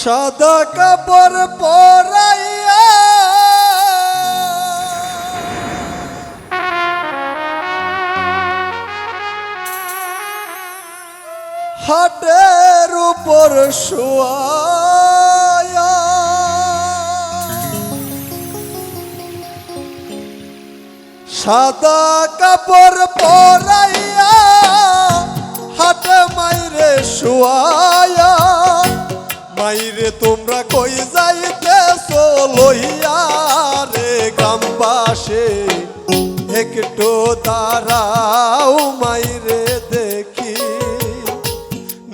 সাদা কাপড় পরাইয়া। হাটের উপর শোয়া সাদা কাপড় পরাইয়া হাটে মাইরে শুয়ায়া মাইরে তোমরা কই যাইতেছো? লইয়া রে গ্রামবাসে, একটু দাঁড়াও মাইরে দেখি।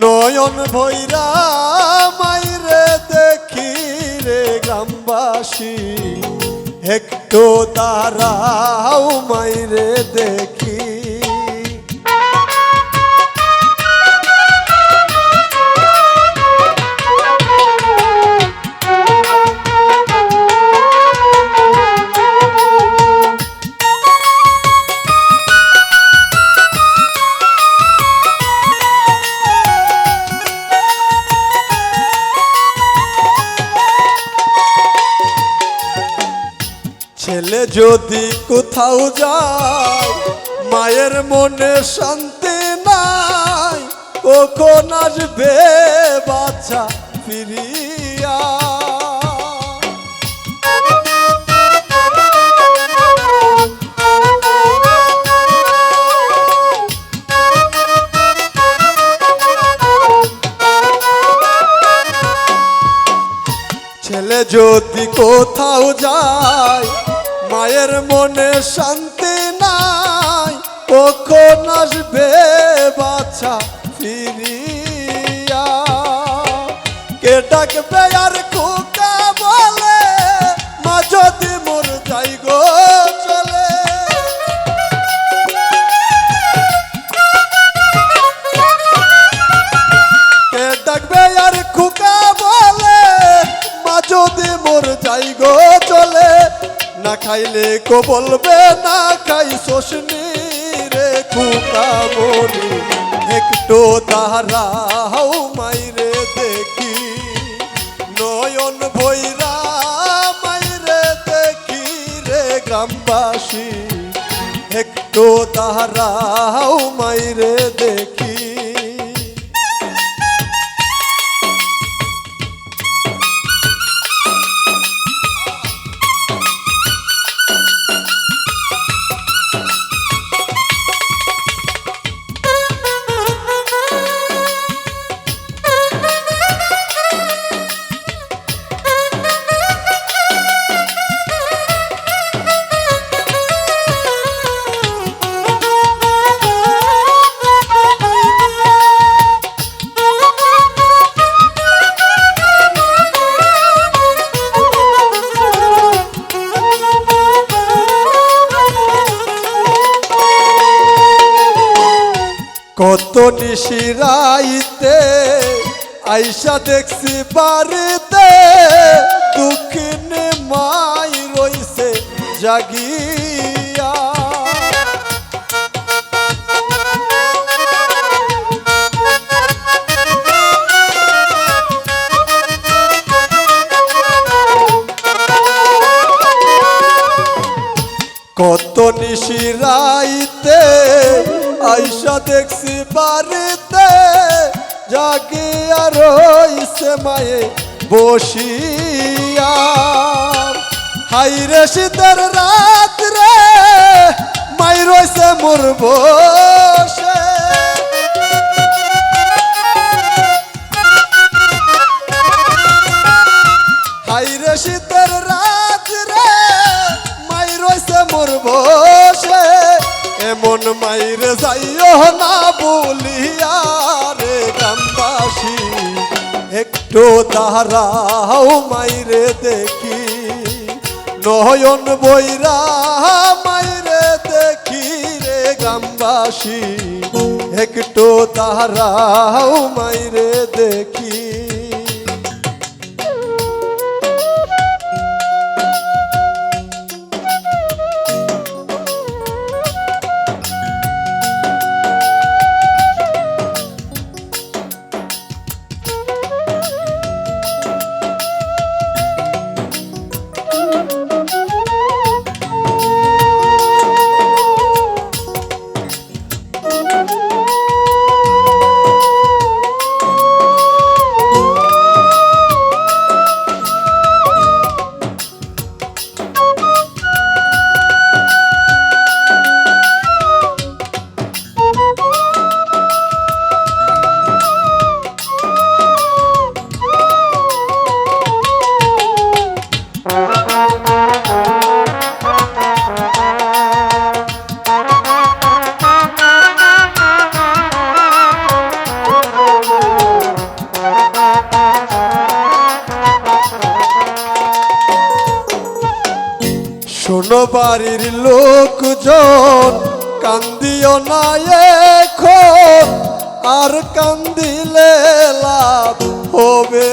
নয়ন ভৈরা মাইরে দেখি রে গ্রামবাসী, একটু দাঁড়াও মাইরে দেখি। ছেলে যদি কোথাও যায়, মায়ের মনে শান্তি নাই, কখন আসবে বাচ্চা ফিরিয়া? ছেলে যদি কোথাও যায় মায়ের মনে শান্তি নাই। কখন আসবে বাচ্চা ফিরিয়া? কে ডাকবে আর কুকা বলে? মা যদি মোর যাই গো চলে। কে ডাকবে আর খুকা বলে? মা যদি মোর যাই গো খাইলে কো বলবে না খাই শোষনি রে খুকা মনি একটু দাঁড়াও মাইরে দেখি। নয়ন ভৈরা মাইরে দেখি রে গ্রামবাসী। একটু দাঁড়াও মাইরে কত নিশিরাইতে আইসা দেখছি বাড়িতে দুঃখিনী মাই রইছে জাগিয়া। কত নিশিরাইতে আইসা দেখছি বাড়িতে জাগি আর হইছে মায়ে বসিয়া। হাইরে শীতের রাত রে মাই রইছে মোর বসে। হাইরে শীতের রাত রে মাই রইছে মোর বসে। এমন মাইরে যাইও না বলিয়া রে গ্রামবাসী। একটু দাঁড়াও মাইরে দেখি। নয়ন বৈরা মাইরে দেখি রে গ্রামবাসী। একটু দাঁড়াও মাইরে দেখি। শোনো বাড়ির লোকজন কান্দিও না এখন। আর কান্দিলে লাভ হবে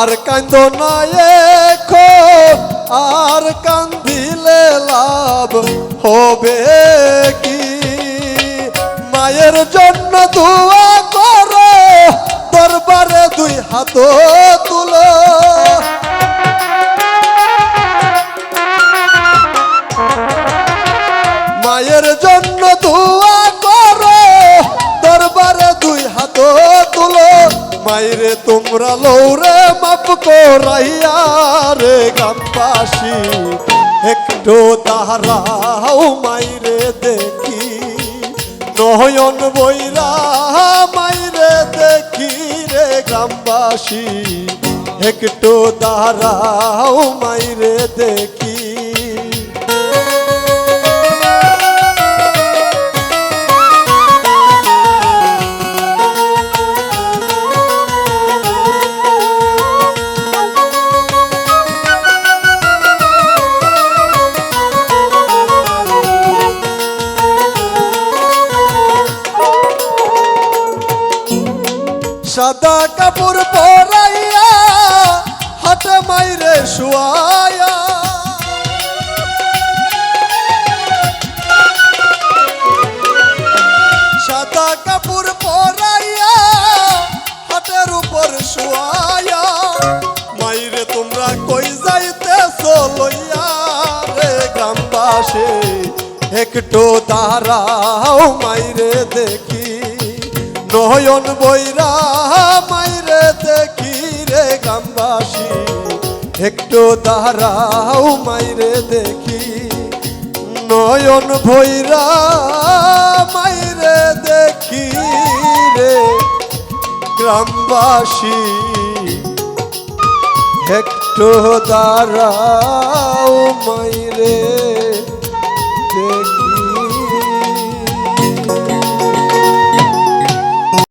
আর কান্দ না এখন, আর কান্দিলে লাভ হবে কি? মায়ের জন্য দোয়া করো, দরবারে দুই হাত তোমরা লৌরে মাপ করাইয়া রে একটু তাহারাও মাইরে দেখি। নয়ন বইরা মাইরে দেখি রে গ্রামবাসী, একটু তাহারাও মাইরে দেখি। সাদা কাপড় পরাইয়া হাটে মাইরে শুয়ায়া সাদা কাপড় পরাইয়া হাটের উপর শুয়ায়া মাইরে তোমরা কই যাইতেছ লইয়া রে গ্রামবাসী? একটু দাঁড়াও, মাইরে দেখি। নয়ন বৈরা মাইরে দেখি রে গ্রামবাসী। একটু দাঁড়াও মাইরে দেখি। নয়ন ভৈরা মাইরে দেখি রে গ্রামবাসী। একটু দাঁড়াও মাইরে